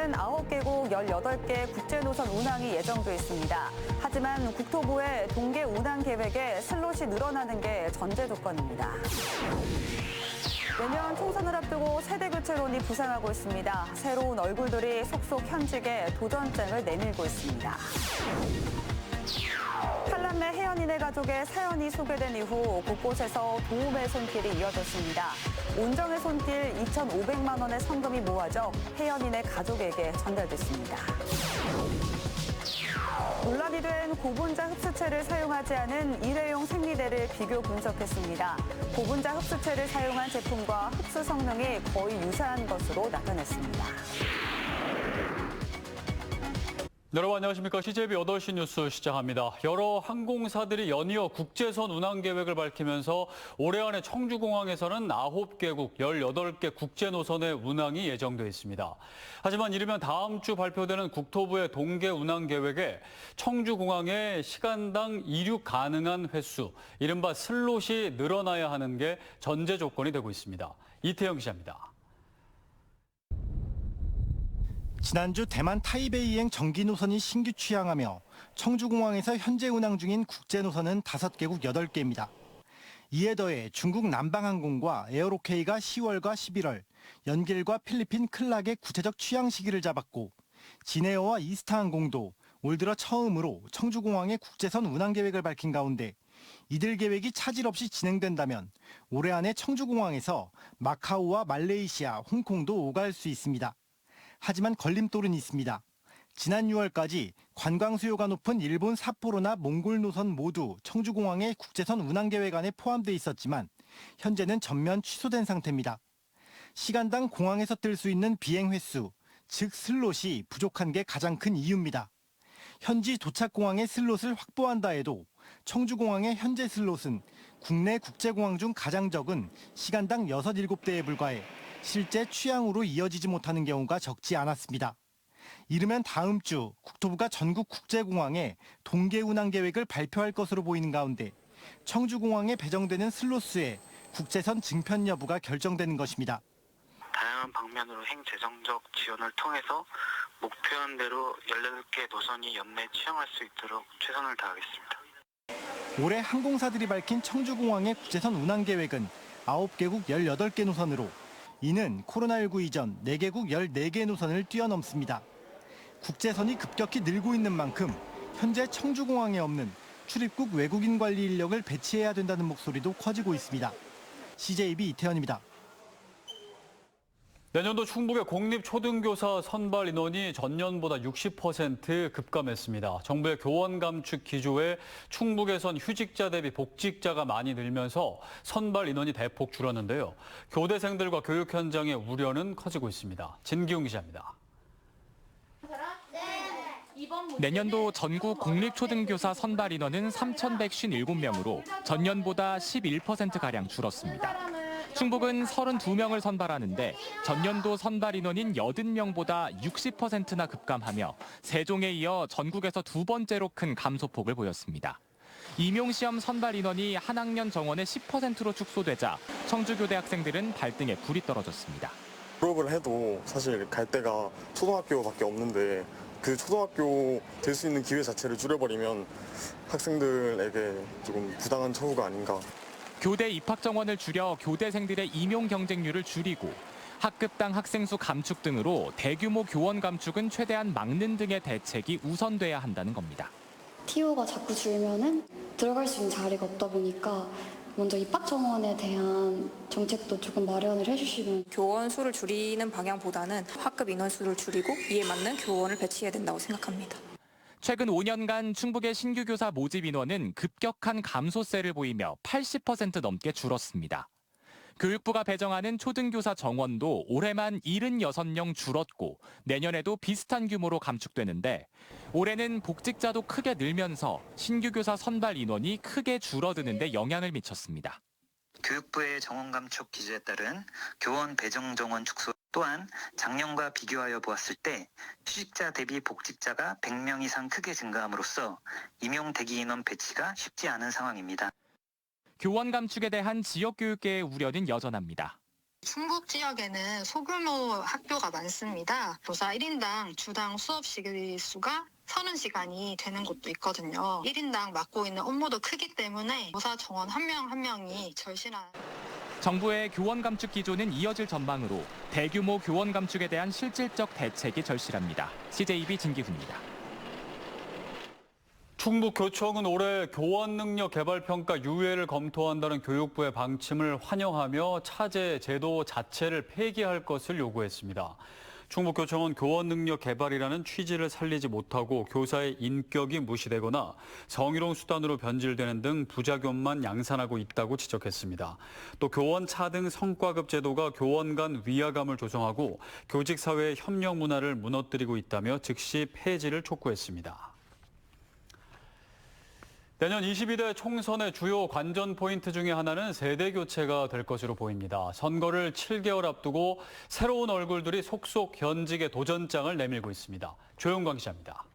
운항은 9개국 18개 국제노선 운항이 예정돼 있습니다. 하지만 국토부의 동계 운항 계획에 슬롯이 늘어나는 게 전제 조건입니다. 내년 총선을 앞두고 세대 교체론이 부상하고 있습니다. 새로운 얼굴들이 속속 현직에 도전장을 내밀고 있습니다. 혜연이네 가족의 사연이 소개된 이후 곳곳에서 도움의 손길이 이어졌습니다. 온정의 손길 2,500만 원의 성금이 모아져 혜연이네 가족에게 전달됐습니다. 논란이 된 고분자 흡수체를 사용하지 않은 일회용 생리대를 비교 분석했습니다. 고분자 흡수체를 사용한 제품과 흡수 성능이 거의 유사한 것으로 나타났습니다. 여러분 안녕하십니까. CJB 8시 뉴스 시작합니다. 여러 항공사들이 연이어 국제선 운항 계획을 밝히면서 올해 안에 청주공항에서는 9개국 18개 국제 노선의 운항이 예정돼 있습니다. 하지만 이르면 다음 주 발표되는 국토부의 동계 운항 계획에 청주공항에 시간당 이륙 가능한 횟수, 이른바 슬롯이 늘어나야 하는 게 전제 조건이 되고 있습니다. 이태영 기자입니다. 지난주 대만 타이베이행 전기 노선이 신규 취항하며 청주공항에서 현재 운항 중인 국제 노선은 5개국 8개입니다. 이에 더해 중국 남방항공과 에어로케이가 10월과 11월, 연길과 필리핀 클락의 구체적 취항 시기를 잡았고 진에어와 이스타항공도 올 들어 처음으로 청주공항의 국제선 운항 계획을 밝힌 가운데 이들 계획이 차질 없이 진행된다면 올해 안에 청주공항에서 마카오와 말레이시아, 홍콩도 오갈 수 있습니다. 하지만 걸림돌은 있습니다. 지난 6월까지 관광 수요가 높은 일본 삿포로나 몽골 노선 모두 청주공항의 국제선 운항 계획 안에 포함돼 있었지만 현재는 전면 취소된 상태입니다. 시간당 공항에서 뜰 수 있는 비행 횟수, 즉 슬롯이 부족한 게 가장 큰 이유입니다. 현지 도착 공항의 슬롯을 확보한다 해도 청주공항의 현재 슬롯은 국내 국제공항 중 가장 적은 시간당 6, 7대에 불과해 실제 취항으로 이어지지 못하는 경우가 적지 않았습니다. 이르면 다음 주 국토부가 전국 국제공항에 동계 운항 계획을 발표할 것으로 보이는 가운데 청주공항에 배정되는 슬롯 수에 국제선 증편 여부가 결정되는 것입니다. 다양한 방면으로 행재정적 지원을 통해서 목표한 대로 18개 노선이 연내 취항할 수 있도록 최선을 다하겠습니다. 올해 항공사들이 밝힌 청주공항의 국제선 운항 계획은 9개국 18개 노선으로 이는 코로나19 이전 4개국 14개 노선을 뛰어넘습니다. 국제선이 급격히 늘고 있는 만큼 현재 청주공항에 없는 출입국 외국인 관리 인력을 배치해야 된다는 목소리도 커지고 있습니다. CJB 이태현입니다. 내년도 충북의 공립초등교사 선발 인원이 전년보다 60% 급감했습니다. 정부의 교원 감축 기조에 충북에선 휴직자 대비 복직자가 많이 늘면서 선발 인원이 대폭 줄었는데요. 교대생들과 교육 현장의 우려는 커지고 있습니다. 진기웅 기자입니다. 내년도 전국 공립초등교사 선발 인원은 3,157명으로 전년보다 11%가량 줄었습니다. 충북은 32명을 선발하는데 전년도 선발 인원인 80명보다 60%나 급감하며 세종에 이어 전국에서 두 번째로 큰 감소폭을 보였습니다. 임용시험 선발 인원이 한 학년 정원의 10%로 축소되자 청주교대 학생들은 발등에 불이 떨어졌습니다. 졸업을 해도 사실 갈 데가 초등학교밖에 없는데 그 초등학교 될 수 있는 기회 자체를 줄여버리면 학생들에게 조금 부당한 처우가 아닌가 교대 입학 정원을 줄여 교대생들의 임용 경쟁률을 줄이고 학급당 학생 수 감축 등으로 대규모 교원 감축은 최대한 막는 등의 대책이 우선돼야 한다는 겁니다. TO가 자꾸 줄면은 들어갈 수 있는 자리가 없다 보니까 먼저 입학 정원에 대한 정책도 조금 마련을 해주시면 교원 수를 줄이는 방향보다는 학급 인원 수를 줄이고 이에 맞는 교원을 배치해야 된다고 생각합니다. 최근 5년간 충북의 신규 교사 모집 인원은 급격한 감소세를 보이며 80% 넘게 줄었습니다. 교육부가 배정하는 초등교사 정원도 올해만 76명 줄었고 내년에도 비슷한 규모로 감축되는데 올해는 복직자도 크게 늘면서 신규 교사 선발 인원이 크게 줄어드는데 영향을 미쳤습니다. 교육부의 정원 감축 기조에 따른 교원 배정 정원 축소 또한 작년과 비교하여 보았을 때 휴직자 대비 복직자가 100명 이상 크게 증가함으로써 임용 대기 인원 배치가 쉽지 않은 상황입니다. 교원 감축에 대한 지역 교육계의 우려는 여전합니다. 충북 지역에는 소규모 학교가 많습니다. 교사 1인당 주당 수업 시간 수가 30시간이 되는 곳도 있거든요. 1인당 맡고 있는 업무도 크기 때문에 교사 정원 한 명 한 명이 절실한 정부의 교원 감축 기조는 이어질 전망으로 대규모 교원 감축에 대한 실질적 대책이 절실합니다. CJB 진기훈입니다. 충북교총은 올해 교원 능력 개발 평가 유예를 검토한다는 교육부의 방침을 환영하며 차제 제도 자체를 폐기할 것을 요구했습니다. 충북교총은 교원 능력 개발이라는 취지를 살리지 못하고 교사의 인격이 무시되거나 성희롱 수단으로 변질되는 등 부작용만 양산하고 있다고 지적했습니다. 또 교원 차등 성과급 제도가 교원 간 위화감을 조성하고 교직 사회의 협력 문화를 무너뜨리고 있다며 즉시 폐지를 촉구했습니다. 내년 22대 총선의 주요 관전 포인트 중에 하나는 세대 교체가 될 것으로 보입니다. 선거를 7개월 앞두고 새로운 얼굴들이 속속 현직의 도전장을 내밀고 있습니다. 조영광 기자입니다.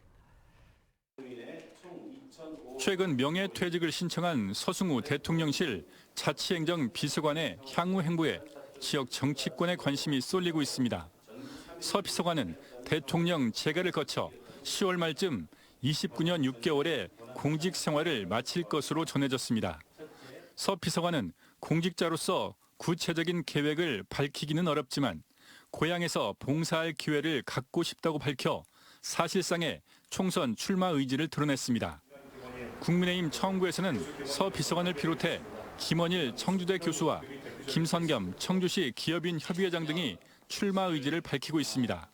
최근 명예퇴직을 신청한 서승우 대통령실 자치행정 비서관의 향후 행보에 지역 정치권의 관심이 쏠리고 있습니다. 서 비서관은 대통령 재가를 거쳐 10월 말쯤 29년 6개월의 공직 생활을 마칠 것으로 전해졌습니다. 서 비서관은 공직자로서 구체적인 계획을 밝히기는 어렵지만 고향에서 봉사할 기회를 갖고 싶다고 밝혀 사실상의 총선 출마 의지를 드러냈습니다. 국민의힘 청구에서는 서 비서관을 비롯해 김원일 청주대 교수와 김선겸 청주시 기업인 협의회장 등이 출마 의지를 밝히고 있습니다.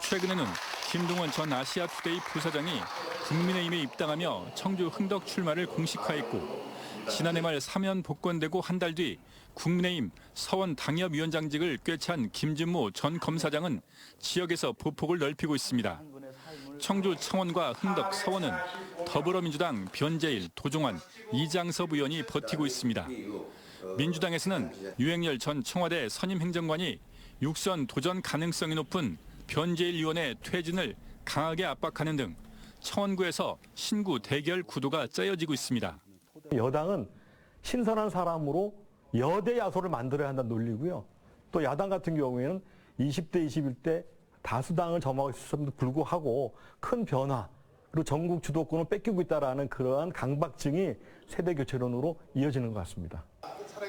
최근에는 김동원 전 아시아투데이 부사장이 국민의힘에 입당하며 청주 흥덕 출마를 공식화했고 지난해 말 사면 복권되고 한 달 뒤 국민의힘 서원 당협위원장직을 꿰찬 김진모 전 검사장은 지역에서 보폭을 넓히고 있습니다. 청주 청원과 흥덕 서원은 더불어민주당 변재일, 도종환, 이장섭 의원이 버티고 있습니다. 민주당에서는 유행열 전 청와대 선임 행정관이 육선 도전 가능성이 높은 변재일 의원의 퇴진을 강하게 압박하는 등 청원구에서 신구 대결 구도가 짜여지고 있습니다. 여당은 신선한 사람으로 여대 야소를 만들어야 한다는 논리고요. 또 야당 같은 경우에는 20대, 21대 다수당을 점하고 있음에도 불구하고 큰 변화, 그리고 전국 주도권을 뺏기고 있다는 그러한 강박증이 세대 교체론으로 이어지는 것 같습니다.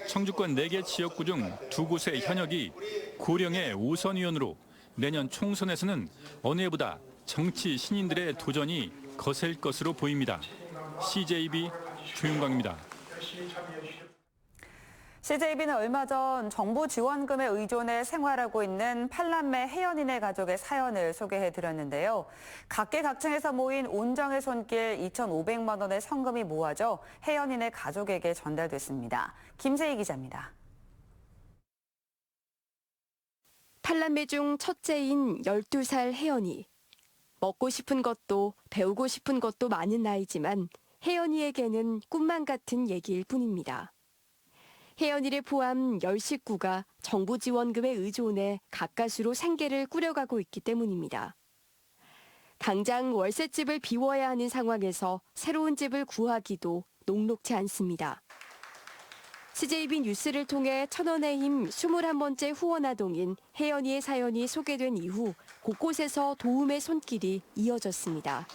청주권 4개 지역구 중 두 곳의 현역이 고령의 우선 의원으로 내년 총선에서는 어느 해보다 정치 신인들의 도전이 거셀 것으로 보입니다. CJB 조윤광입니다. CJB는 얼마 전 정부 지원금에 의존해 생활하고 있는 팔남매 혜연이네 가족의 사연을 소개해 드렸는데요. 각계각층에서 모인 온정의 손길 2,500만 원의 성금이 모아져 혜연이네 가족에게 전달됐습니다. 김세희 기자입니다. 팔남매 중 첫째인 12살 혜연이. 먹고 싶은 것도 배우고 싶은 것도 많은 나이지만 혜연이에게는 꿈만 같은 얘기일 뿐입니다. 혜연이를 포함 10식구가 정부 지원금에 의존해 가까스로 생계를 꾸려가고 있기 때문입니다. 당장 월세집을 비워야 하는 상황에서 새로운 집을 구하기도 녹록지 않습니다. CJB 뉴스를 통해 천원의 힘 21번째 후원아동인 혜연이의 사연이 소개된 이후 곳곳에서 도움의 손길이 이어졌습니다.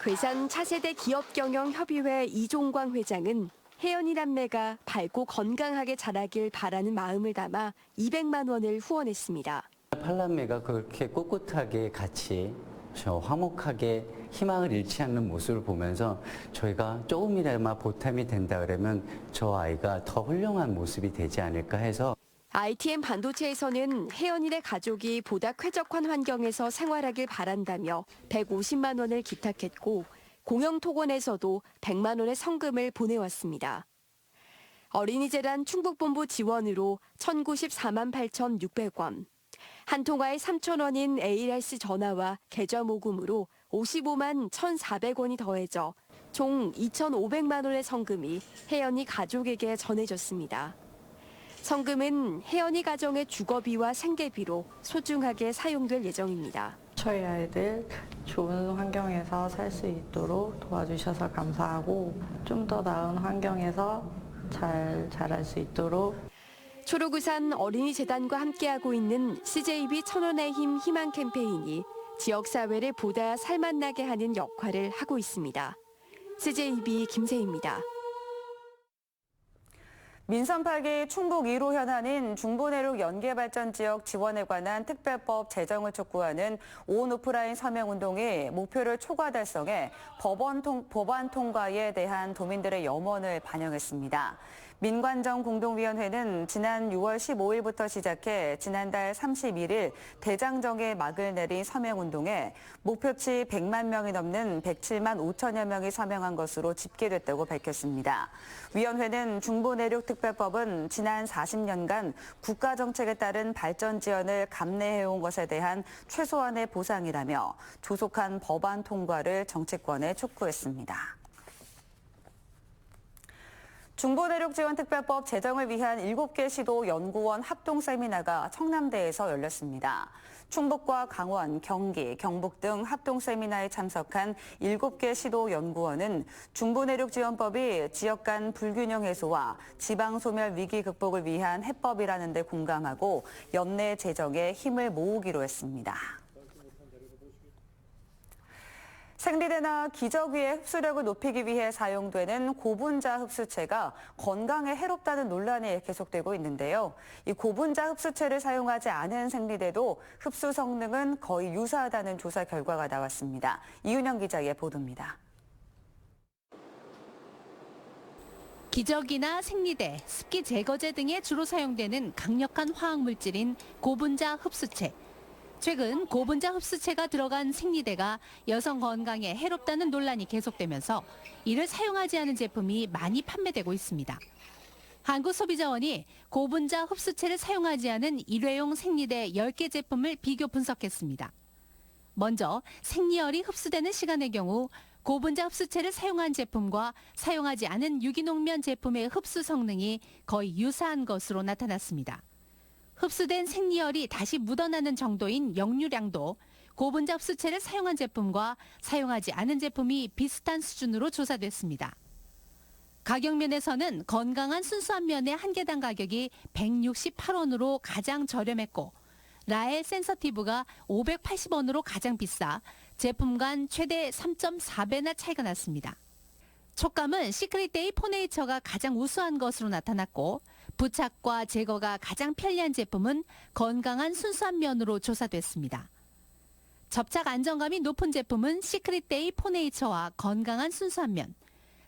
괴산 차세대 기업경영협의회 이종광 회장은 혜연이 남매가 밝고 건강하게 자라길 바라는 마음을 담아 200만 원을 후원했습니다. 팔남매가 그렇게 꿋꿋하게 같이 저 화목하게 희망을 잃지 않는 모습을 보면서 저희가 조금이나마 보탬이 된다 그러면 저 아이가 더 훌륭한 모습이 되지 않을까 해서 ITM 반도체에서는 혜연이네 가족이 보다 쾌적한 환경에서 생활하길 바란다며 150만 원을 기탁했고 공영토건에서도 100만 원의 성금을 보내왔습니다. 어린이재단 충북본부 지원으로 1,094만 8,600원, 한 통화에 3천 원인 ARS 전화와 계좌 모금으로 55만 1,400원이 더해져 총 2,500만 원의 성금이 혜연이 가족에게 전해졌습니다. 성금은 혜연이 가정의 주거비와 생계비로 소중하게 사용될 예정입니다. 저희 아이들 좋은 환경에서 살 수 있도록 도와주셔서 감사하고 좀 더 나은 환경에서 잘 자랄 수 있도록 초록우산 어린이재단과 함께하고 있는 CJB 천원의 힘 희망 캠페인이 지역사회를 보다 살맛나게 하는 역할을 하고 있습니다. CJB 김세희입니다. 민선 8기 충북 1호 현안인 중부내륙 연계발전 지역 지원에 관한 특별법 제정을 촉구하는 온 오프라인 서명운동이 목표를 초과 달성해 법원 통, 법안 통과에 대한 도민들의 염원을 반영했습니다. 민관정 공동위원회는 지난 6월 15일부터 시작해 지난달 31일 대장정에 막을 내린 서명운동에 목표치 100만 명이 넘는 107만 5천여 명이 서명한 것으로 집계됐다고 밝혔습니다. 위원회는 중부내륙특별법은 지난 40년간 국가정책에 따른 발전 지원을 감내해온 것에 대한 최소한의 보상이라며 조속한 법안 통과를 정치권에 촉구했습니다. 중부내륙지원특별법 제정을 위한 7개 시도 연구원 합동 세미나가 청남대에서 열렸습니다. 충북과 강원, 경기, 경북 등 합동 세미나에 참석한 7개 시도 연구원은 중부내륙지원법이 지역 간 불균형 해소와 지방 소멸 위기 극복을 위한 해법이라는 데 공감하고 연내 제정에 힘을 모으기로 했습니다. 생리대나 기저귀의 흡수력을 높이기 위해 사용되는 고분자 흡수체가 건강에 해롭다는 논란이 계속되고 있는데요. 이 고분자 흡수체를 사용하지 않은 생리대도 흡수 성능은 거의 유사하다는 조사 결과가 나왔습니다. 이윤영 기자의 보도입니다. 기저귀나 생리대, 습기 제거제 등에 주로 사용되는 강력한 화학 물질인 고분자 흡수체. 최근 고분자 흡수체가 들어간 생리대가 여성 건강에 해롭다는 논란이 계속되면서 이를 사용하지 않은 제품이 많이 판매되고 있습니다. 한국소비자원이 고분자 흡수체를 사용하지 않은 일회용 생리대 10개 제품을 비교 분석했습니다. 먼저 생리열이 흡수되는 시간의 경우 고분자 흡수체를 사용한 제품과 사용하지 않은 유기농면 제품의 흡수 성능이 거의 유사한 것으로 나타났습니다. 흡수된 생리열이 다시 묻어나는 정도인 역류량도 고분자 흡수체를 사용한 제품과 사용하지 않은 제품이 비슷한 수준으로 조사됐습니다. 가격 면에서는 건강한 순수한 면의 한 개당 가격이 168원으로 가장 저렴했고 라엘 센서티브가 580원으로 가장 비싸 제품 간 최대 3.4배나 차이가 났습니다. 촉감은 시크릿데이 포네이처가 가장 우수한 것으로 나타났고 부착과 제거가 가장 편리한 제품은 건강한 순수한 면으로 조사됐습니다. 접착 안정감이 높은 제품은 시크릿데이 포네이처와 건강한 순수한 면,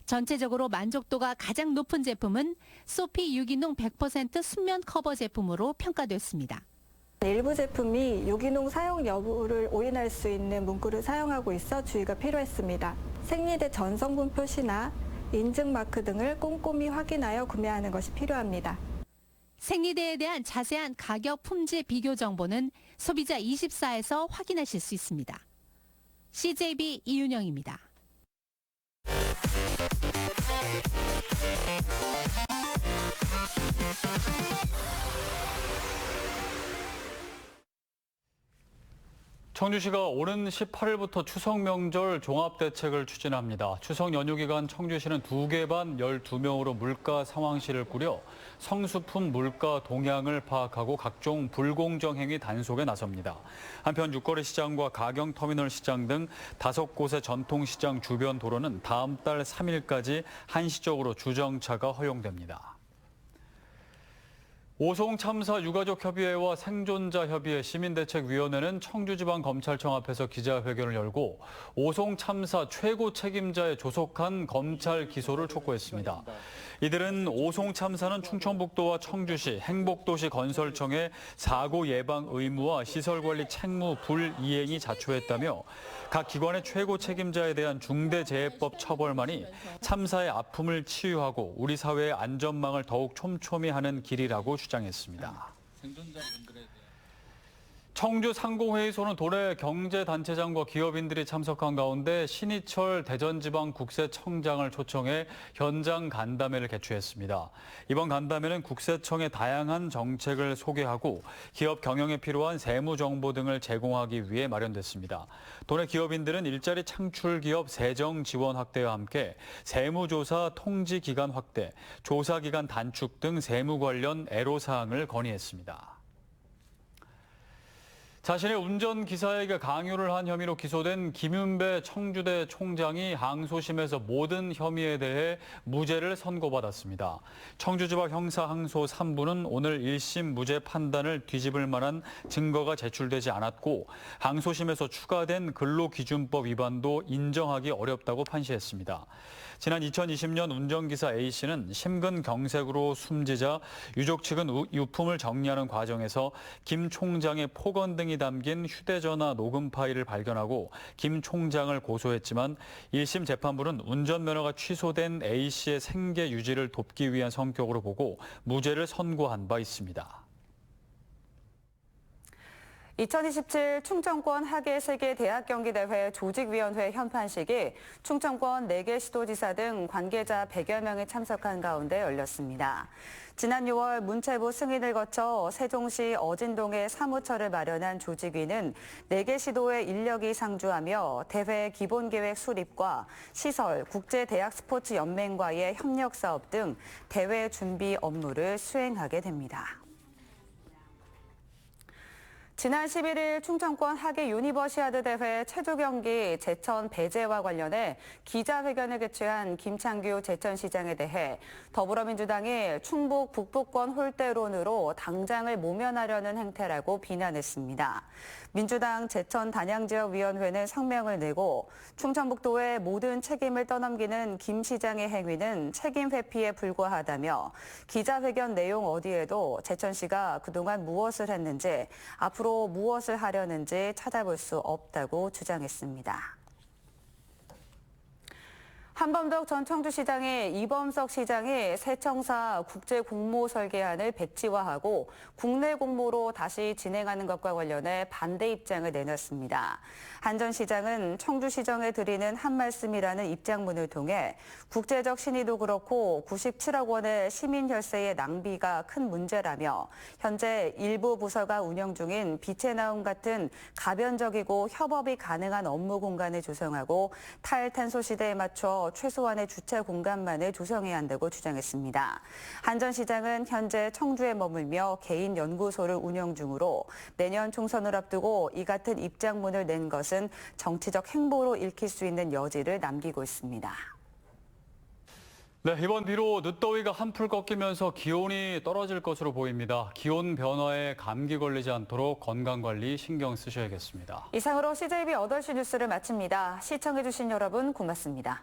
전체적으로 만족도가 가장 높은 제품은 소피 유기농 100% 순면 커버 제품으로 평가됐습니다. 일부 제품이 유기농 사용 여부를 오인할 수 있는 문구를 사용하고 있어 주의가 필요했습니다. 생리대 전성분 표시나 인증 마크 등을 꼼꼼히 확인하여 구매하는 것이 필요합니다. 생리대에 대한 자세한 가격 품질 비교 정보는 소비자 24에서 확인하실 수 있습니다. CJB 이윤영입니다. 청주시가 오는 18일부터 추석 명절 종합 대책을 추진합니다. 추석 연휴 기간 청주시는 두개반 12명으로 물가 상황실을 꾸려 성수품 물가 동향을 파악하고 각종 불공정 행위 단속에 나섭니다. 한편 육거리 시장과 가경 터미널 시장 등 다섯 곳의 전통 시장 주변 도로는 다음 달 3일까지 한시적으로 주정차가 허용됩니다. 오송 참사 유가족 협의회와 생존자 협의회 시민대책위원회는 청주지방검찰청 앞에서 기자회견을 열고 오송 참사 최고 책임자의 조속한 검찰 기소를 촉구했습니다. 이들은 오송 참사는 충청북도와 청주시, 행복도시 건설청의 사고 예방 의무와 시설 관리 책무 불이행이 자초했다며 각 기관의 최고 책임자에 대한 중대재해법 처벌만이 참사의 아픔을 치유하고 우리 사회의 안전망을 더욱 촘촘히 하는 길이라고 주장했습니다. 청주 상공회의소는 도내 경제단체장과 기업인들이 참석한 가운데 신희철 대전지방국세청장을 초청해 현장 간담회를 개최했습니다. 이번 간담회는 국세청의 다양한 정책을 소개하고 기업 경영에 필요한 세무 정보 등을 제공하기 위해 마련됐습니다. 도내 기업인들은 일자리 창출 기업 세정 지원 확대와 함께 세무조사 통지 기간 확대, 조사 기간 단축 등 세무 관련 애로 사항을 건의했습니다. 자신의 운전기사에게 강요를 한 혐의로 기소된 김윤배 청주대 총장이 항소심에서 모든 혐의에 대해 무죄를 선고받았습니다. 청주지법 형사항소 3부는 오늘 1심 무죄 판단을 뒤집을 만한 증거가 제출되지 않았고 항소심에서 추가된 근로기준법 위반도 인정하기 어렵다고 판시했습니다. 지난 2020년 운전기사 A씨는 심근경색으로 숨지자 유족 측은 우- 유품을 정리하는 과정에서 김 총장의 폭언 등이 담긴 휴대전화 녹음 파일을 발견하고 김 총장을 고소했지만 1심 재판부는 운전면허가 취소된 A씨의 생계 유지를 돕기 위한 성격으로 보고 무죄를 선고한 바 있습니다. 2027 충청권 하계 세계 대학 경기 대회 조직위원회 현판식이 충청권 4개 시도지사 등 관계자 100여 명이 참석한 가운데 열렸습니다. 지난 6월 문체부 승인을 거쳐 세종시 어진동에 사무처를 마련한 조직위는 4개 시도의 인력이 상주하며 대회 기본 계획 수립과 시설, 국제 대학 스포츠 연맹과의 협력 사업 등 대회 준비 업무를 수행하게 됩니다. 지난 11일 충청권 하계 유니버시아드 대회 체조 경기 제천 배제와 관련해 기자회견을 개최한 김창규 제천시장에 대해 더불어민주당이 충북 북부권 홀대론으로 당장을 모면하려는 행태라고 비난했습니다. 민주당 제천 단양지역위원회는 성명을 내고 충청북도의 모든 책임을 떠넘기는 김 시장의 행위는 책임 회피에 불과하다며 기자회견 내용 어디에도 제천시가 그동안 무엇을 했는지 앞으로 무엇을 하려는지 찾아볼 수 없다고 주장했습니다. 한범덕 전 청주시장의 이범석 시장이 세청사 국제 공모 설계안을 백지화하고 국내 공모로 다시 진행하는 것과 관련해 반대 입장을 내놨습니다. 한 전 시장은 청주시정에 드리는 한 말씀이라는 입장문을 통해 국제적 신의도 그렇고 97억 원의 시민 혈세의 낭비가 큰 문제라며 현재 일부 부서가 운영 중인 빛의 나움 같은 가변적이고 협업이 가능한 업무 공간을 조성하고 탈탄소 시대에 맞춰 최소한의 주체 공간만을 조성해야 한다고 주장했습니다. 한전 시장은 현재 청주에 머물며 개인 연구소를 운영 중으로 내년 총선을 앞두고 이 같은 입장문을 낸 것은 정치적 행보로 읽힐 수 있는 여지를 남기고 있습니다. 네, 이번 비로 늦더위가 한풀 꺾이면서 기온이 떨어질 것으로 보입니다. 기온 변화에 감기 걸리지 않도록 건강관리 신경 쓰셔야겠습니다. 이상으로 CJB 8시 뉴스를 마칩니다. 시청해주신 여러분 고맙습니다.